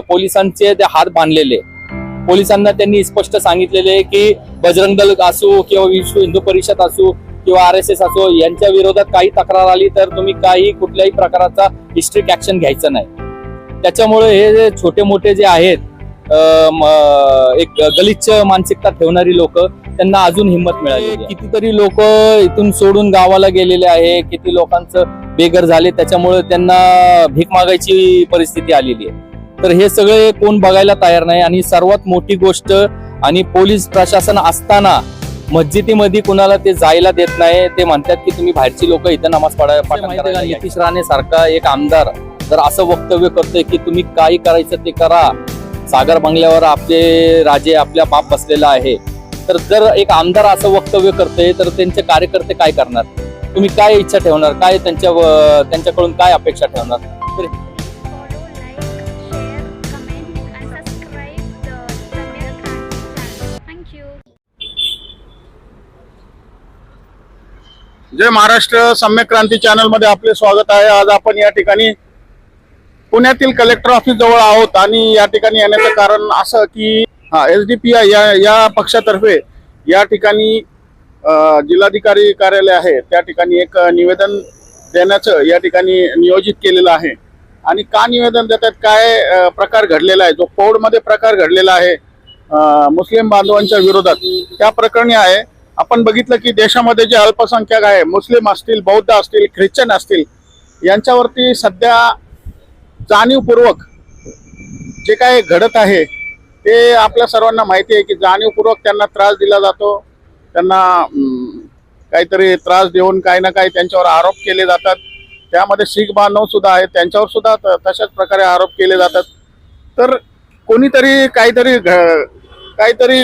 पोलिसांचे ते हात बांधलेले. पोलिसांना त्यांनी स्पष्ट सांगितलेले की बजरंग दल असो किंवा विश्व हिंदू परिषद असो किंवा आर एस एस असो यांच्या विरोधात काही तक्रार आली तर तुम्ही काही कुठल्याही प्रकाराचा हिस्ट्रिक ऍक्शन घ्यायचं नाही. त्याच्यामुळे हे जे छोटे मोठे जे आहेत एक गलिच्छ मानसिकता ठेवणारी लोक त्यांना अजून हिंमत मिळाली कितीतरी लोक इथून सोडून गावाला गेलेले आहे किती लोकांचं बेघर झाले त्याच्यामुळे त्यांना भीक मागायची परिस्थिती आलेली आहे. तर हे सगळे कोण बघायला तयार नाही. आणि सर्वात मोठी गोष्ट आणि पोलीस प्रशासन असताना मस्जिदीमध्ये कुणाला ते जायला देत नाही. ते म्हणतात की तुम्ही बाहेरची लोक इथं नमाज पडायला नितीश राणे सारखा एक आमदार जर असं वक्तव्य करतोय की तुम्ही काही करायचं ते करा. सागर बंगल्यावर आपले राजे आपल्या बाप बसलेला आहे. तर जर एक आमदार असं वक्तव्य करतोय तर त्यांचे कार्यकर्ते काय करणार? तुम्ही काय इच्छा ठेवणार? काय त्यांच्या त्यांच्याकडून काय अपेक्षा ठेवणार? follow, जय महाराष्ट्र सम्यक क्रांती चॅनलमध्ये आपले स्वागत आहे. आज आपण या ठिकाणी पुण्यातील कलेक्टर ऑफिस जवळ आहोत आणि या ठिकाणी येण्याचं कारण असं की हा एस डी पी आय या या पक्षातर्फे या ठिकाणी जिल्हाधिकारी कार्यालय आहे. त्या ठिकाणी एक निवेदन देण्याचं या ठिकाणी नियोजित केलेलं आहे. आणि का निवेदन देतात? काय प्रकार घडलेला आहे? जो पौडमध्ये प्रकार घडलेला आहे मुस्लिम बांधवांच्या विरोधात त्या प्रकरणी आहे. आपण बघितलं की देशामध्ये जे अल्पसंख्याक आहे मुस्लिम असतील बौद्ध असतील ख्रिश्चन असतील यांच्यावरती सध्या जाणीवपूर्वक जे काय घडत आहे ते आपल्या सर्वांना माहिती आहे की जाणीवपूर्वक त्यांना त्रास दिला जातो. त्यांना काहीतरी त्रास देऊन काही ना काही त्यांच्यावर आरोप केले जातात. त्यामध्ये शीख बांधव सुद्धा आहेत त्यांच्यावर सुद्धा त- तशाच प्रकारे आरोप केले जातात. तर कोणीतरी काहीतरी घ- काहीतरी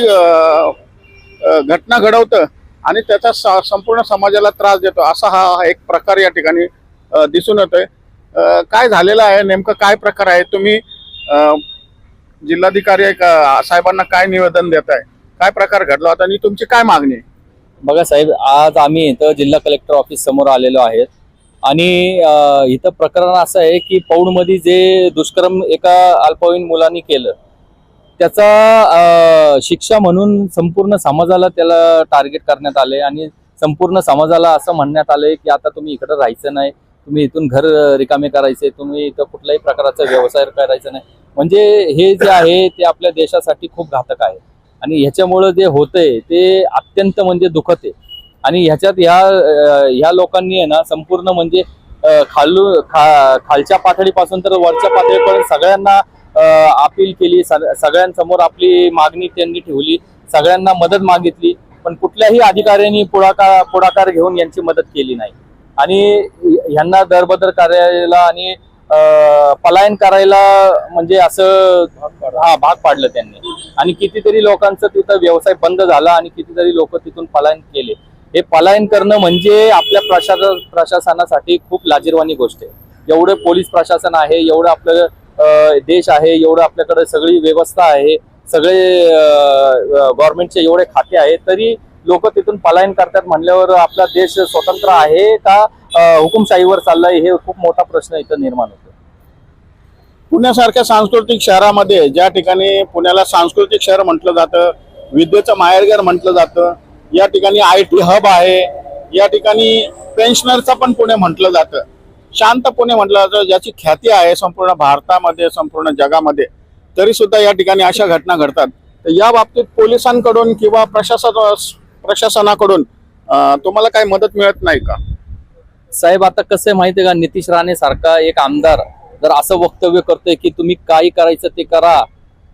घटना घडवतं आणि त्याचा स- संपूर्ण समाजाला त्रास देतो. असा हा एक प्रकार या ठिकाणी दिसून येतोय. काय झालेलं आहे? नेमकं काय प्रकार आहे? तुम्ही जिल्हाधिकारी का- साहेबांना काय निवेदन देत आहे काय प्रकार घडला होता आणि तुमची काय मागणी आहे? बघा साहेब आज आम्ही इथं जिल्हा कलेक्टर ऑफिस समोर आलेलो आहेत. आणि इथं प्रकरण असं आहे की पौडमध्ये जे दुष्कर्म एका अल्पवयीन मुलांनी केलं त्याचा शिक्षा म्हणून संपूर्ण समाजाला त्याला टार्गेट करण्यात आले आणि संपूर्ण समाजाला असं म्हणण्यात आलंय की आता तुम्ही इकडं राहायचं नाही तुम्ही इथून घर रिकामे करायचे तुम्ही इथं कुठल्याही प्रकारचा व्यवसाय करायचा नाही. म्हणजे हे जे आहे ते आपल्या देशासाठी खूप घातक आहे. आणि ह्याच्यामुळं जे होतंय ते अत्यंत म्हणजे दुखत आहे. आणि ह्याच्यात ह्या ह्या लोकांनी आहे ना संपूर्ण म्हणजे खालू खा खालच्या पातळीपासून तर वरच्या पातळीपर्यंत सगळ्यांना अपील केली सग- सगळ्यांसमोर आपली मागणी त्यांनी ठेवली सगळ्यांना मदत मागितली पण कुठल्याही अधिकाऱ्यांनी पुढाकार पुढाकार घेऊन यांची मदत केली नाही. आणि ह्यांना दरबदर करायला आणि पलायन करायला म्हणजे असं हा भाग पाडलं त्यांनी. आणि कितीतरी लोकांचं तिथं व्यवसाय बंद झाला आणि कितीतरी लोक तिथून पलायन केले. हे पलायन करणं म्हणजे आपल्या प्रशासन प्रशासनासाठी खूप लाजीरवाणी गोष्ट आहे. एवढं पोलीस प्रशासन आहे एवढं आपलं देश आहे एवढं आपल्याकडे सगळी व्यवस्था आहे सगळे गव्हर्नमेंटचे एवढे खाते आहे तरी लोक तिथून पलायन करतात म्हणल्यावर आपला देश स्वतंत्र आहे का हुकुमशाहीवर चाललाय हे खूप मोठा प्रश्न इथं निर्माण होतो पुण्यासारख्या सांस्कृतिक शहरामध्ये ज्या ठिकाणी पुण्याला सांस्कृतिक शहर म्हटलं जातं विद्येचं माहेरघर म्हटलं जातं या ठिकाणी आय टी हब आहे या ठिकाणी पेन्शनरचं पण पुणे म्हटलं जातं. शांत पुणे म्हटलं जातं ज्याची ख्याती आहे संपूर्ण भारतामध्ये संपूर्ण जगामध्ये तरी सुद्धा या ठिकाणी अशा घटना घडतात. तर या बाबतीत पोलिसांकडून किंवा प्रशासन प्रशासनाकडून तुम्हाला काही मदत मिळत नाही का? साहेब आता कसं आहे माहितीये का? नितीश राणे सारखा एक आमदार जर असं वक्तव्य करतोय की तुम्ही काय करायचं ते करा.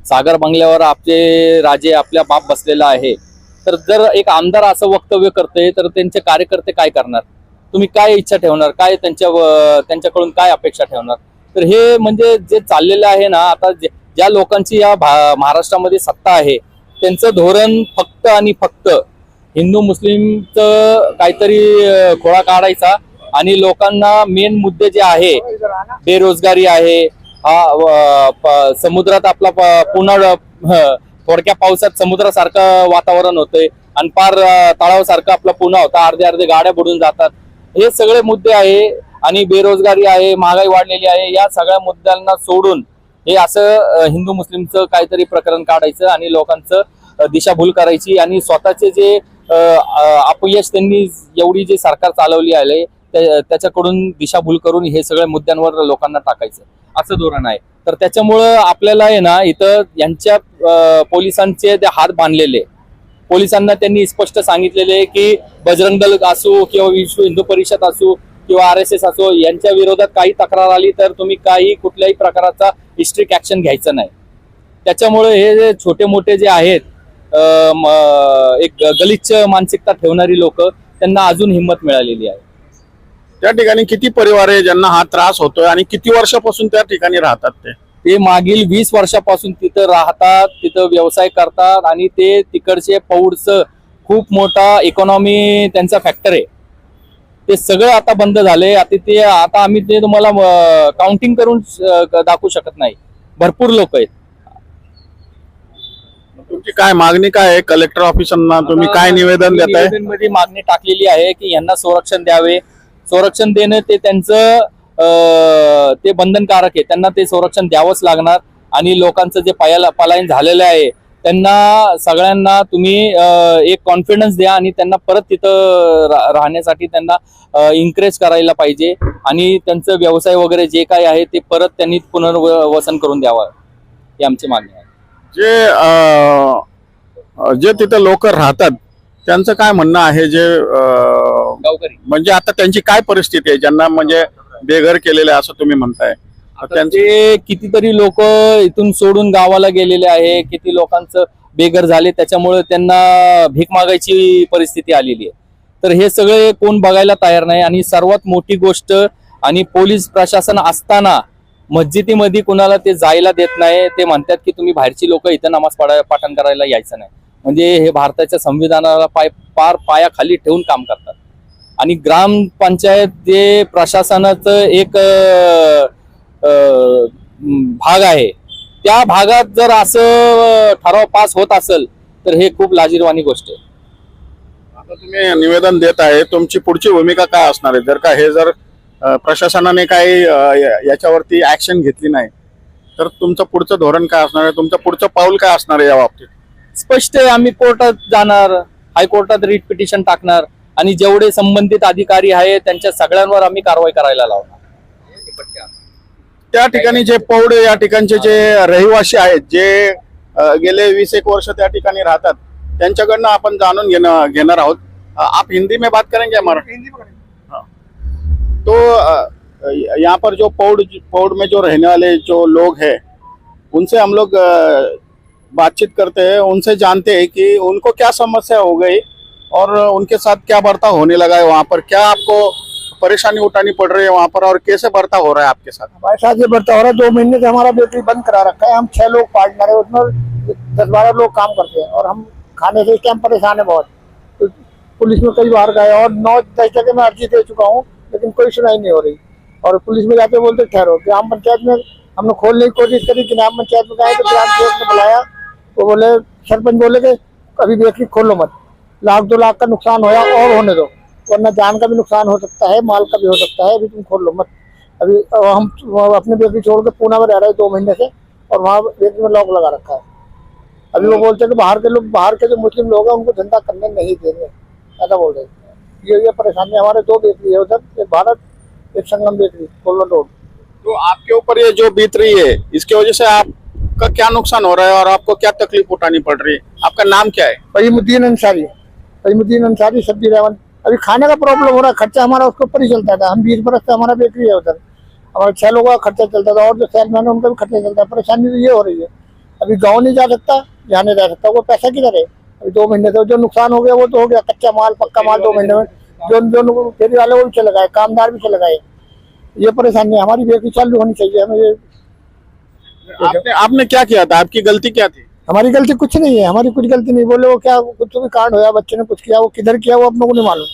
सागर बंगल्यावर आपले राजे आपल्या बाप बसलेला आहे. तर जर एक आमदार असं वक्तव्य करतोय तर त्यांचे कार्यकर्ते काय करणार? तुम्ही काय इच्छा ठेवणार? काय त्यांच्या त्यांच्याकडून काय अपेक्षा ठेवणार? तर हे म्हणजे जे चाललेलं आहे ना आता ज्या लोकांची या महाराष्ट्रामध्ये सत्ता आहे त्यांचं धोरण फक्त आणि फक्त हिंदू मुस्लिमचं काहीतरी खोळा काढायचा आणि लोकांना मेन मुद्दे जे आहे बेरोजगारी आहे हा समुद्रात आपला पुन्हा थोडक्या पावसात समुद्रासारखं वातावरण होतंय आणि पार तळावासारखं आपला पुन्हा होता. अर्धे अर्धे गाड्या बुडून जातात. हे सगळे मुद्दे आहे आणि बेरोजगारी आहे महागाई वाढलेली आहे या सगळ्या मुद्द्यांना सोडून हे असं हिंदू मुस्लिमचं काहीतरी प्रकरण काढायचं आणि लोकांचं दिशाभूल करायची आणि स्वतःचे जे अपयश त्यांनी एवढी जे सरकार चालवली आहे त्या- त्याच्याकडून दिशाभूल करून हे सगळ्या मुद्द्यांवर लोकांना टाकायचं असं धोरण आहे. तर त्याच्यामुळं आपल्याला आहे ना इथं यांच्या पोलिसांचे ते हात बांधलेले. पोलिसांना त्यांनी स्पष्ट सांगितलेले आहे की बजरंग दल असो किंवा विश्व हिंदू परिषद असो किंवा आर एस एस असो यांच्या विरोधात काही तक्रार आली तर तुम्ही काही कुठल्याही प्रकाराचा हिस्ट्रिक ऍक्शन घ्यायचं नाही. त्याच्यामुळे हे जे छोटे मोठे जे आहेत एक गलिच्छ मानसिकता ठेवणारी लोक त्यांना अजून हिंमत मिळालेली आहे. त्या ठिकाणी किती परिवार आहे ज्यांना हा त्रास होतोय आणि किती वर्षापासून त्या ठिकाणी राहतात ते? ते मागील वीस वर्षापासून तिथं राहतात तिथं व्यवसाय करतात आणि ते तिकडचे पौडचं खूप मोठा इकॉनॉमी त्यांचा फॅक्टर आहे. ते सगळं आता बंद झाले आता ते आता आम्ही ते तुम्हाला काउंटिंग करून दाखवू शकत नाही. भरपूर लोक आहेत. तुमची काय मागणी काय आहे? कलेक्टर ऑफिसरना तुम्ही काय निवेदन देत आहे मध्ये मागणी टाकलेली आहे की यांना संरक्षण द्यावे. संरक्षण देणं ते त्यांचं ते बंधनकारक आहे. त्यांना ते संरक्षण द्यावंच लागणार आणि लोकांचं जे पयाला पलायन झालेलं आहे त्यांना सगळ्यांना तुम्ही एक कॉन्फिडन्स द्या आणि त्यांना परत तिथं राहण्यासाठी त्यांना इन्करेज करायला पाहिजे आणि त्यांचं व्यवसाय वगैरे जे काय आहे ते परत त्यांनी पुनर्वसन करून द्यावं. ही आमची मागणी आहे. जे जे तिथे लोक राहतात त्यांचं काय म्हणणं आहे? जे म्हणजे आता त्यांची काय परिस्थिती आहे? ज्यांना म्हणजे बेघर केलेले आहे असं तुम्ही म्हणताय. त्यांचे कितीतरी लोक इथून सोडून गावाला गेलेले आहे किती लोकांचं बेघर झाले त्याच्यामुळे त्यांना भीक मागायची परिस्थिती आलेली आहे. तर हे सगळे कोण बघायला तयार नाही आणि सर्वात मोठी गोष्ट आणि पोलीस प्रशासन असताना मस्जिदीमध्ये कुणाला ते जायला देत नाही ते म्हणतात की तुम्ही बाहेरची लोक इथं नमाज पडा पाठण करायला यायचं नाही. म्हणजे हे भारताच्या संविधानाला पाय पार पायाखाली ठेवून काम करतात. आणि ग्रामपंचायत जे प्रशासनाचं एक भाग आहे. त्या भागात जर असं ठराव पास होत असेल तर हे खूप लाजीरवाणी गोष्ट आहे. आता तुम्ही निवेदन देत आहे तुमची पुढची भूमिका काय असणार आहे? जर का हे जर प्रशासनाने काही याच्यावरती ऍक्शन घेतली नाही तर तुमचं पुढचं धोरण काय असणार आहे? तुमचं पुढचं पाऊल काय असणार आहे या बाबतीत? स्पष्ट आहे आम्ही कोर्टात जाणार हायकोर्टात रिट पिटिशन टाकणार. आणि जेवढे संबंधित अधिकारी आहेत त्यांच्या सगळ्यांवर आम्ही कारवाई करायला लावणार. त्या ठिकाणी जे पौड या ठिकाणचे जे रहिवासी आहेत जे गेले वीस एक वर्ष त्या ठिकाणी राहतात त्यांच्याकडनं आपण जाणून घेणं घेणार आहोत. आप हिंदी में बात करेंगे तो यहाँ पर जो पौड़ पौड़ में जो रहने वाले जो लोग हैं उनसे हम लोग बातचीत करते हैं उनसे जानते हैं कि उनको क्या समस्या हो गई और उनके साथ क्या बर्ताव होने लगा है वहाँ पर? क्या आपको परेशानी उठानी पड़ रही है वहाँ पर और कैसे बर्ताव हो रहा है आपके साथ? हमारे साथ ये बढ़ता हो रहा है। दो महीने से हमारा बेकरी बंद करा रखा है। हम छह लोग पार्टनर है, उसमें दस बारह लोग काम करते हैं और हम खाने से इस टाइम परेशान है बहुत। तो पुलिस में कई बार गए और नौ दस जगह मैं अर्जी दे चुका हूँ, लेकिन कोई सुनाई नहीं हो रही। और पुलिस में जाके बोलते, ठहरो। ग्राम पंचायत में हमने खोलने की कोशिश करी, ग्राम पंचायत में गए तो ग्राम सेवक ने बुलाया। वो बोले, सरपंच बोले कि अभी बेकरी खोलो मत। लाख दो लाख का नुकसान होया और होने दो। वरना जान का भी नुकसान हो सकता है माल का भी हो सकता है अभी तुम खोल लो मत। अभी हम अपने बेकरी छोड़ के पूना में रह रहे हैं दो महीने से और वहाँ बेकरी में लॉक लगा रखा है। अभी वो बोलते हैं कि बाहर के लोग बाहर के जो मुस्लिम लोग हैं उनको धंधा करने नहीं देंगे। ऐसा बोल रहे हैं। ये ये परेशानी हमारे दो बेकरी है उधर एक भारत एक संगम बेकरी कोल्लो रोड। तो आपके ऊपर ये जो बीत रही है इसकी वजह से आपका क्या नुकसान हो रहा है और आपको क्या तकलीफ़ उठानी पड़ रही है? आपका नाम क्या है? फहीमुद्दीन अंसारी। फहीमुद्दीन अंसारी, सब्ज़ी रेवन अभी खाने का प्रॉब्लम हो रहा खर्चा हमारा उसके ऊपर ही चलता था। हम बीस बरस से हमारा बेकरी है उधर। हमारे छह लोगों का खर्चा चलता था और जो सेलमैन है, उनका भी खर्चा चलता है। परेशानी तो ये हो रही है। अभी गाँव नहीं जा सकता, यहाँ नहीं रह सकता। वो पैसा किधर है? अभी दो महीने से जो नुकसान हो गया, वो तो हो गया। कच्चा माल, पक्का माल दो महीने में। जो जो फेरी वाले, वो भी चले गए। कामदार भी चले गए। ये परेशानी है। हमारी बेकरी चालू होनी चाहिए। हमें ये आपने आपने क्या किया था? आपकी गलती क्या थी? हमारी गलती कुछ नहीं है, हमारी कुछ गलती नहीं, बोले वो क्या, कुछ भी कांड होया, बच्चे ने कुछ किया, वो किधर किया, वो अपने को नहीं मालूम।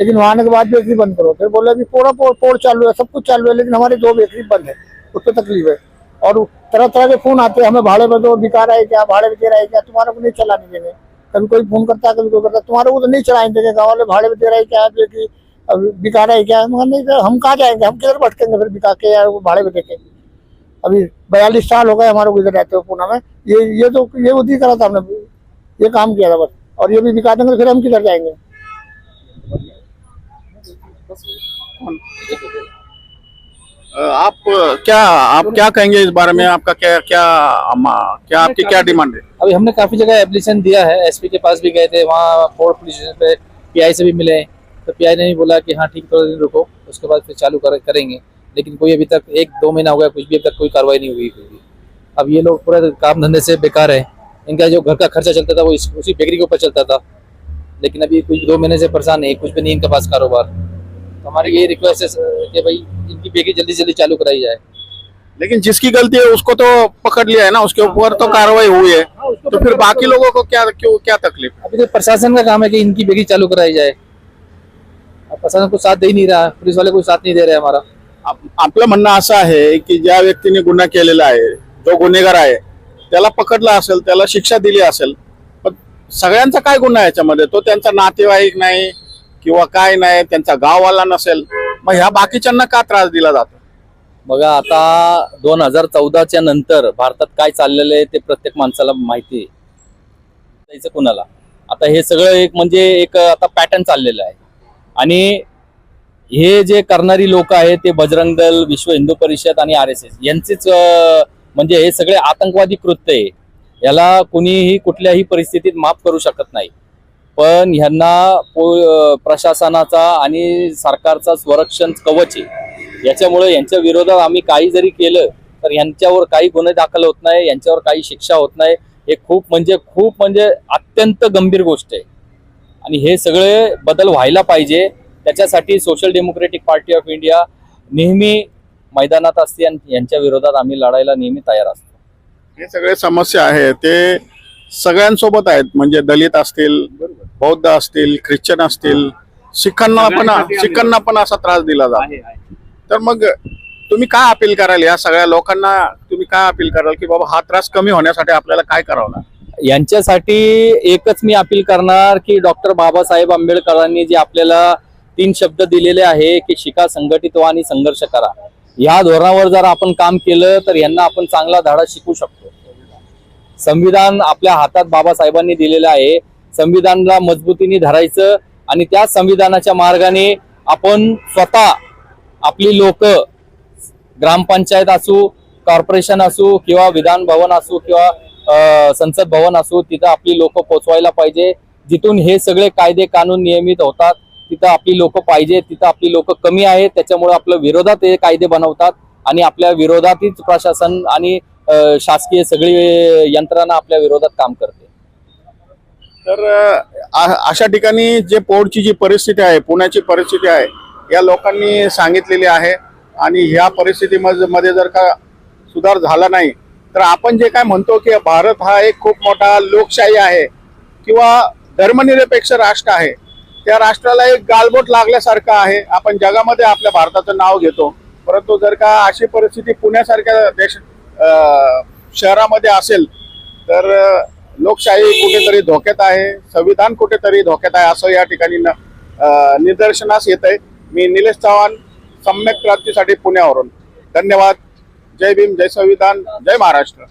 लेकिन वहाँ के बाद बेकरी बंद करो। फिर बोले अभी पूरा पोड़ पोड़ चालू है, सब कुछ चालू है, लेकिन हमारी दो बेकरी बंद है, उस पर तकलीफ़ है। और तरह तरह के फ़ोन आते हैं, हमें भाड़े पर दो बिका रहा है क्या, भाड़े में दे रहा है क्या, तुम्हारे को नहीं चलाने देंगे। कभी कोई फ़ोन करता है कभी कोई करता, तुम्हारे को तो नहीं चलाने देंगे, गाँव वाले भाड़े में दे रहा है क्या, बेकरी बिका रहा है क्या। हम कहाँ जाएँगे? हम किधर भटकेंगे फिर बिका के या भाड़े पर देके अभी बयालीस साल हो गए हमारे इधर रहते हुए पुणे में। ये ये तो ये उदी करा था हमने ये काम किया था बस। और ये भी बिका देंगे फिर हम किधर जाएँगे? आप क्या आप क्या कहेंगे इस बारे में? आपका क्या क्या क्या आपकी क्या डिमांड है? अभी हमने काफ़ी जगह एप्लीकेशन दिया है। एसपी के पास भी गए थे वहाँ फोर्ट पुलिस स्टेशन पे पीआई से भी मिले तो पीआई ने भी बोला कि हाँ ठीक थोड़ा दिन रुको उसके बाद फिर चालू कर, करेंगे। लेकिन कोई अभी तक एक दो महीना हो गया कुछ भी अभी तक कोई कार्रवाई नहीं हुई हुई अब ये लोग पूरा काम धंधे से बेकार है। इनका जो घर का खर्चा चलता था वो इस, उसी बेकरी के ऊपर चलता था। लेकिन अभी कुछ दो महीने से परेशान है कुछ भी नहीं इनके पास कारोबार। तो हमारी यही रिक्वेस्ट है कि भाई इनकी बेकरी जल्दी जल्दी चालू कराई जाए। लेकिन जिसकी गलती है उसको तो पकड़ लिया है ना उसके ऊपर तो कार्रवाई हुई है। तो फिर बाकी लोगों को क्या क्यों क्या तकलीफ़? अभी तो प्रशासन का काम है कि इनकी बेकरी चालू कराई जाए। प्रशासन को साथ दे ही नहीं रहा पुलिस वाले कोई साथ नहीं दे रहे हमारा। आपलं म्हणणं असं आहे की ज्या व्यक्तीने गुन्हा केलेला आहे जो गुन्हेगार आहे त्याला पकडला असेल त्याला शिक्षा दिली असेल पण सगळ्यांचा काय गुन्हा आहे याच्यामध्ये? तो त्यांचा नातेवाईक नाही किंवा काय नाही त्यांचा गाववाला नसेल मग ह्या बाकीच्यांना का त्रास दिला जातो? बघा आता दोन हजार चौदाच्या नंतर भारतात काय चाललेलं आहे ते प्रत्येक माणसाला माहिती आहे. जायचं कुणाला? आता हे सगळं एक म्हणजे एक आता पॅटर्न चाललेलं आहे. आणि हे जे करणारी लोक आहेत ते बजरंग दल विश्व हिंदू परिषद आणि आर एस एस यांचेच म्हणजे हे सगळे आतंकवादी कृत्य आहे. याला कुणीही कुठल्याही परिस्थितीत माफ करू शकत नाही. पण ह्यांना प्रशासनाचा आणि सरकारचा संरक्षण कवच आहे. याच्यामुळे यांच्या विरोधात आम्ही काही जरी केलं तर यांच्यावर काही गुन्हे दाखल होत नाही यांच्यावर काही शिक्षा होत नाही. हे खूप म्हणजे खूप म्हणजे अत्यंत गंभीर गोष्ट आहे. आणि हे सगळे बदल व्हायला पाहिजे. त्याच्यासाठी Social Democratic Party of India नेहमी मैदानात असते आणि यांच्या विरोधात आम्ही लढायला नेहमी तयार असतो. हे सगळे समस्या आहे ते सगळ्यांसोबत आहेत. म्हणजे दलित असतील बौद्ध असतील ख्रिश्चन असतील शिखांना पण शिखांना पण असा त्रास दिला जातो. तर मग तुम्ही काय अपील कराल? या सगळ्या लोकांना तुम्ही काय अपील कराल की बाबा हा त्रास कमी होण्यासाठी आपल्याला काय करावं लागेल? यांच्यासाठी एकच मी अपील करणार की डॉक्टर बाबासाहेब आंबेडकरांनी जे आपल्याला तीन शब्द दिलेले आहे की शिका संघटित व्हा आणि संघर्ष करा. या धोरणावर जर आपण काम केलं तर यांना आपण चांगला धडा शिकू शकतो. संविधान आपल्या हातात बाबासाहेबांनी दिलेलं आहे. संविधानला मजबूतीने धरायचं आणि त्या संविधानाच्या मार्गाने आपण स्वतः आपली लोक ग्रामपंचायत असू कॉर्पोरेशन असू किंवा विधान भवन असू किंवा संसद भवन असू तिथं आपली लोक पोचवायला पाहिजे. जिथून हे सगळे कायदे कानून नियमित होतात. तिथं आपली लोक पाहिजे तिथं आपली लोक कमी आहेत त्याच्यामुळे आपल्या विरोधात हे कायदे बनवतात आणि आपल्या विरोधातच प्रशासन आणि शासकीय सगळी यंत्रणा आपल्या विरोधात काम करते. तर अशा ठिकाणी जे पोर्टची जी परिस्थिती आहे पुण्याची परिस्थिती आहे या लोकांनी सांगितलेली आहे आणि ह्या परिस्थितीमध्ये मध्ये जर का सुधार झाला नाही तर आपण जे काय म्हणतो की भारत हा एक खूप मोठा लोकशाही आहे किंवा धर्मनिरपेक्ष राष्ट्र आहे त्या राष्ट्राला एक गालबोट लागल्यासारखं आहे. आपण जगामध्ये आपल्या भारताचं नाव घेतो. परंतु जर का अशी परिस्थिती पुण्यासारख्या देश शहरामध्ये असेल तर लोकशाही कुठेतरी धोक्यात आहे. संविधान कुठेतरी धोक्यात आहे असं या ठिकाणी न- निदर्शनास येत आहे मी निलेश चव्हाण सम्यक क्रांतीसाठी पुण्यावरून. धन्यवाद. जय भीम जय संविधान जय महाराष्ट्र.